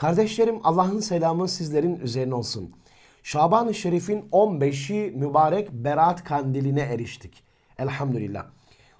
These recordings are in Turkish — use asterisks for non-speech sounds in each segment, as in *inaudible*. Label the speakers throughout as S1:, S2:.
S1: Kardeşlerim Allah'ın selamı sizlerin üzerine olsun. Şaban-ı Şerif'in 15'i mübarek Berat Kandili'ne eriştik. Elhamdülillah.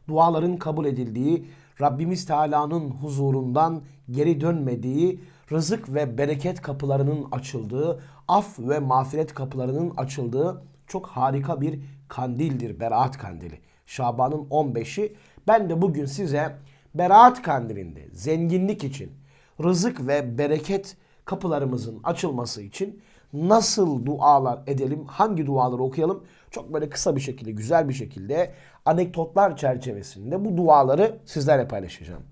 S1: Duaların kabul edildiği, Rabbimiz Teala'nın huzurundan geri dönmediği, rızık ve bereket kapılarının açıldığı, af ve mağfiret kapılarının açıldığı çok harika bir kandildir Berat Kandili. Şaban'ın 15'i. Ben de bugün size Berat Kandili'nde zenginlik için, rızık ve bereket kapılarımızın açılması için nasıl dualar edelim, hangi duaları okuyalım? Çok böyle kısa bir şekilde, güzel bir şekilde anekdotlar çerçevesinde bu duaları sizlerle paylaşacağım.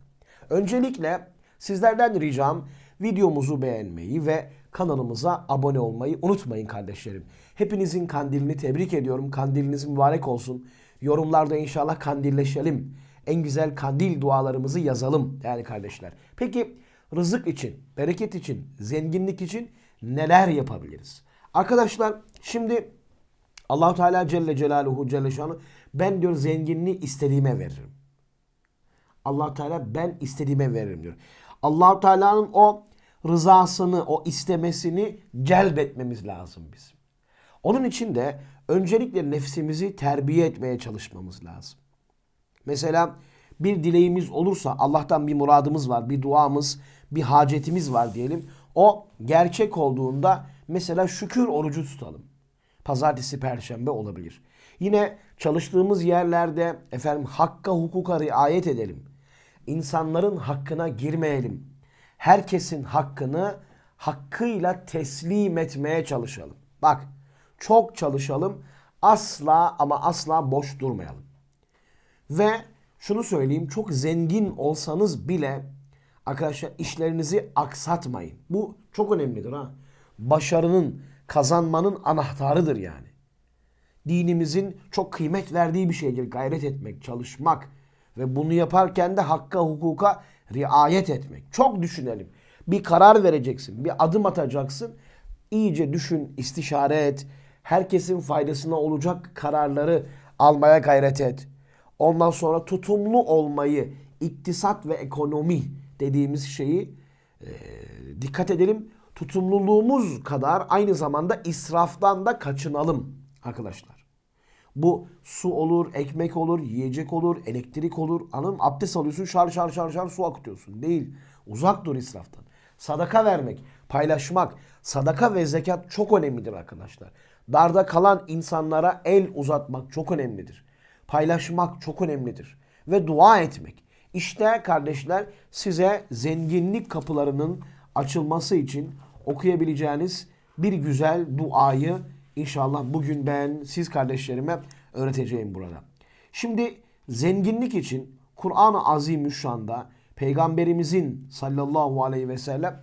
S1: Öncelikle sizlerden ricam videomuzu beğenmeyi ve kanalımıza abone olmayı unutmayın kardeşlerim. Hepinizin kandilini tebrik ediyorum. Kandiliniz mübarek olsun. Yorumlarda inşallah kandilleşelim. En güzel kandil dualarımızı yazalım değerli kardeşler. Peki rızık için, bereket için, zenginlik için neler yapabiliriz? Arkadaşlar şimdi Allahu Teala Celle Celaluhu Celle Şanı ben diyor zenginliği istediğime veririm. allah Teala ben istediğime veririm diyor. allah Teala'nın o rızasını, o istemesini celbetmemiz lazım bizim. Onun için de öncelikle nefsimizi terbiye etmeye çalışmamız lazım. Mesela bir dileğimiz olursa Allah'tan bir muradımız var, bir duamız, bir hacetimiz var diyelim. O gerçek olduğunda mesela şükür orucu tutalım. Pazartesi, perşembe olabilir. Yine çalıştığımız yerlerde efendim hakka hukuka riayet edelim. İnsanların hakkına girmeyelim. Herkesin hakkını hakkıyla teslim etmeye çalışalım. Bak çok çalışalım. Asla ama asla boş durmayalım. Ve şunu söyleyeyim çok zengin olsanız bile arkadaşlar işlerinizi aksatmayın. Bu çok önemlidir ha. Başarının, kazanmanın anahtarıdır yani. Dinimizin çok kıymet verdiği bir şeydir. Gayret etmek, çalışmak ve bunu yaparken de hakka, hukuka riayet etmek. Çok düşünelim. Bir karar vereceksin, bir adım atacaksın. İyice düşün, istişare et. Herkesin faydasına olacak kararları almaya gayret et. Ondan sonra tutumlu olmayı, iktisat ve ekonomi dediğimiz şeyi e, dikkat edelim. Tutumluluğumuz kadar aynı zamanda israftan da kaçınalım arkadaşlar. Bu su olur, ekmek olur, yiyecek olur, elektrik olur. Anladın mı? Abdest alıyorsun şar şar şar şar su akıtıyorsun. Değil. Uzak dur israftan. Sadaka vermek, paylaşmak, sadaka ve zekat çok önemlidir arkadaşlar. Darda kalan insanlara el uzatmak çok önemlidir. Paylaşmak çok önemlidir. Ve dua etmek. İşte kardeşler size zenginlik kapılarının açılması için okuyabileceğiniz bir güzel duayı inşallah bugün ben siz kardeşlerime öğreteceğim burada. Şimdi zenginlik için Kur'an-ı Azimüşşan'da Peygamberimizin sallallahu aleyhi ve sellem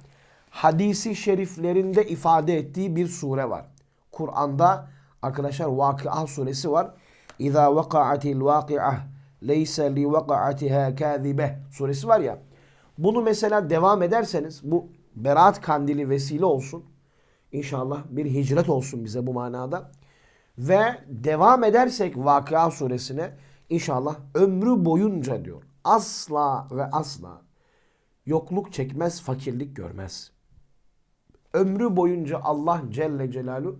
S1: hadisi şeriflerinde ifade ettiği bir sure var. Kur'an'da arkadaşlar Vakıa suresi var. İza vaka'atil vaki'ah leyse li vaka'atiha kâzibe suresi var ya. Bunu mesela devam ederseniz bu Berat kandili vesile olsun. İnşallah bir hicret olsun bize bu manada. Ve devam edersek Vakıa suresine inşallah ömrü boyunca diyor. Asla ve asla yokluk çekmez, fakirlik görmez. Ömrü boyunca Allah Celle Celaluhu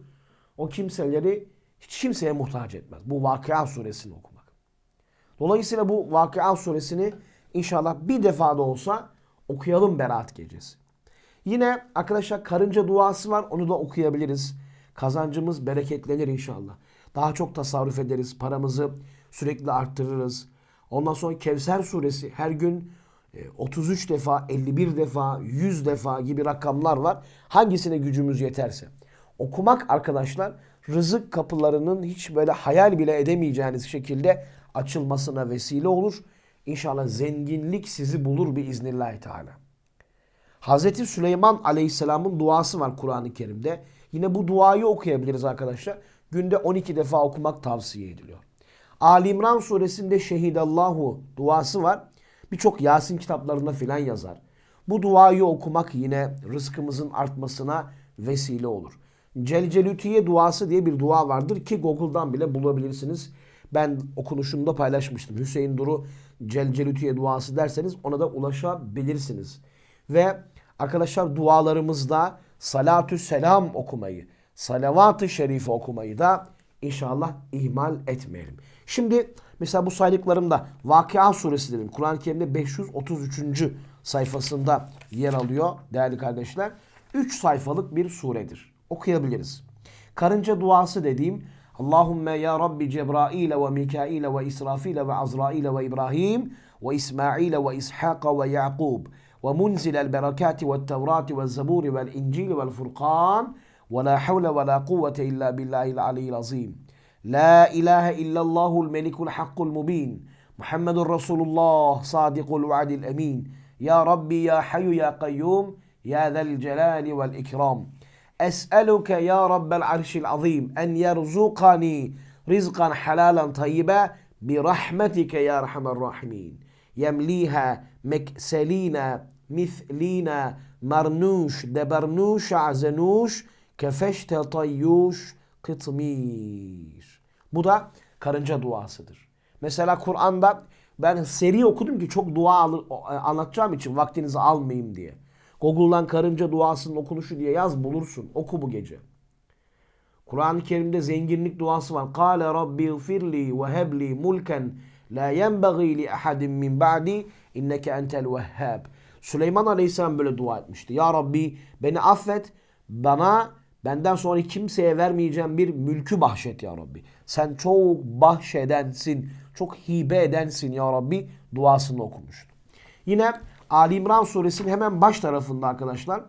S1: o kimseleri hiç kimseye muhtaç etmez. Bu Vakıa suresini okumak. Dolayısıyla bu Vakıa suresini inşallah bir defa da olsa okuyalım Berat gecesi. Yine arkadaşlar karınca duası var. Onu da okuyabiliriz. Kazancımız bereketlenir inşallah. Daha çok tasarruf ederiz. Paramızı sürekli arttırırız. Ondan sonra Kevser suresi her gün 33 defa, 51 defa, 100 defa gibi rakamlar var. Hangisine gücümüz yeterse. Okumak arkadaşlar rızık kapılarının hiç böyle hayal bile edemeyeceğiniz şekilde açılmasına vesile olur. İnşallah zenginlik sizi bulur bir iznillahü teala. Hazreti Süleyman Aleyhisselam'ın duası var Kur'an-ı Kerim'de. Yine bu duayı okuyabiliriz arkadaşlar. Günde 12 defa okumak tavsiye ediliyor. Ali İmran suresinde Şehidallahu duası var. Birçok Yasin kitaplarında filan yazar. Bu duayı okumak yine rızkımızın artmasına vesile olur. Celcelütiye duası diye bir dua vardır ki Google'dan bile bulabilirsiniz. Ben okunuşumda paylaşmıştım. Hüseyin Duru Celcelütiye duası derseniz ona da ulaşabilirsiniz. Ve Arkadaşlar dualarımızda salatü selam okumayı, salavat-ı şerife okumayı da inşallah ihmal etmeyelim. Şimdi mesela bu saydıklarımda Vakıa suresi dedim. Kur'an-ı Kerim'de 533. sayfasında yer alıyor değerli kardeşler. 3 sayfalık bir suredir. Okuyabiliriz. Karınca duası dediğim Allahümme ya Rabbi Cebrail ve Mikail ve İsrafil ve Azrail ve İbrahim ve İsmail ve İshak ve Yaqub ve munzil el berekati ve tevrati ve zeburi ve incil ve furkan ve la havle ve la kuvvete illa billahil aliyyil azim. La ilahe illallahul melikul hakkul mubin. Muhammedun Resulullah sadikul vaadil emin. Ya Rabbi ya hayyu ya kayyum ya zel celali vel ikram. Es'eluke ya Rabbel arşil azim en yerzukani rizkan halalan tayyibe bi rahmetike ya rahmer rahimin. Yemliha mekselina mithlina marnuş debernuş azenuş kefeşte tayyuş kıtmir. Bu da karınca duasıdır. Mesela Kur'an'da ben seri okudum ki çok dua anlatacağım için vaktinizi almayayım diye. Google'dan karınca duasının okunuşu diye yaz bulursun. Oku bu gece. Kur'an-ı Kerim'de zenginlik duası var. Kale Rabbi firli ve hebli mulken la yenbaghi li ahadin min ba'di inneke entel vehhab. Süleyman Aleyhisselam böyle dua etmişti. Ya Rabbi beni affet. Bana benden sonra kimseye vermeyeceğim bir mülkü bahşet ya Rabbi. Sen çok bahşedensin. Çok hibe edensin ya Rabbi duasını okumuştu. Yine Ali İmran suresinin hemen baş tarafında arkadaşlar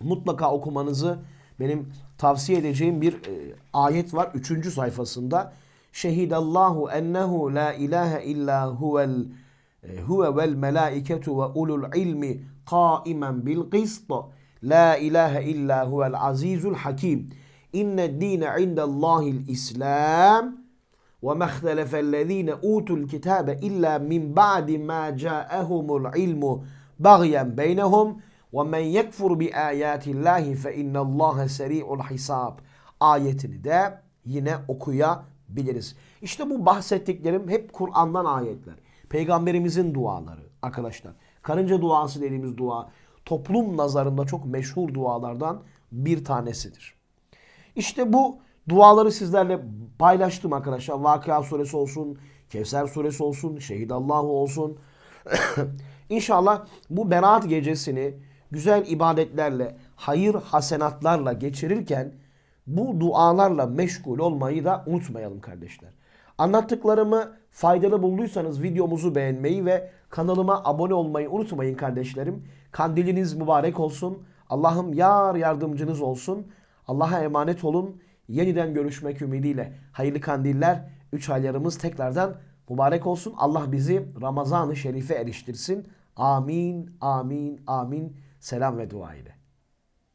S1: mutlaka okumanızı benim tavsiye edeceğim bir e, ayet var. Üçüncü sayfasında. Şehidallahu ennehu la ilahe illa huvel e, huve vel melaiketu ve ulul ilmi kaimen bil qist. La ilahe illa huvel azizul hakim. İnne dine indallahil islam. وما اختلف الذين أوتوا الكتاب إلا من بعد ما جاءهم العلم بغيا بينهم ومن يكفر بآيات الله فإن الله سريع الحساب ayetini de yine okuyabiliriz. İşte bu bahsettiklerim hep Kur'an'dan ayetler. Peygamberimizin duaları arkadaşlar. Karınca duası dediğimiz dua toplum nazarında çok meşhur dualardan bir tanesidir. İşte bu duaları sizlerle paylaştım arkadaşlar. Vakıa suresi olsun, Kevser suresi olsun, Şehidallahu olsun. *coughs* İnşallah bu Berat gecesini güzel ibadetlerle, hayır hasenatlarla geçirirken bu dualarla meşgul olmayı da unutmayalım kardeşler. Anlattıklarımı faydalı bulduysanız videomuzu beğenmeyi ve kanalıma abone olmayı unutmayın kardeşlerim. Kandiliniz mübarek olsun. Allah'ım yar yardımcınız olsun. Allah'a emanet olun. Yeniden görüşmek ümidiyle hayırlı kandiller, üç aylarımız tekrardan mübarek olsun. Allah bizi Ramazan-ı Şerif'e eriştirsin. Amin, amin, amin. Selam ve dua ile.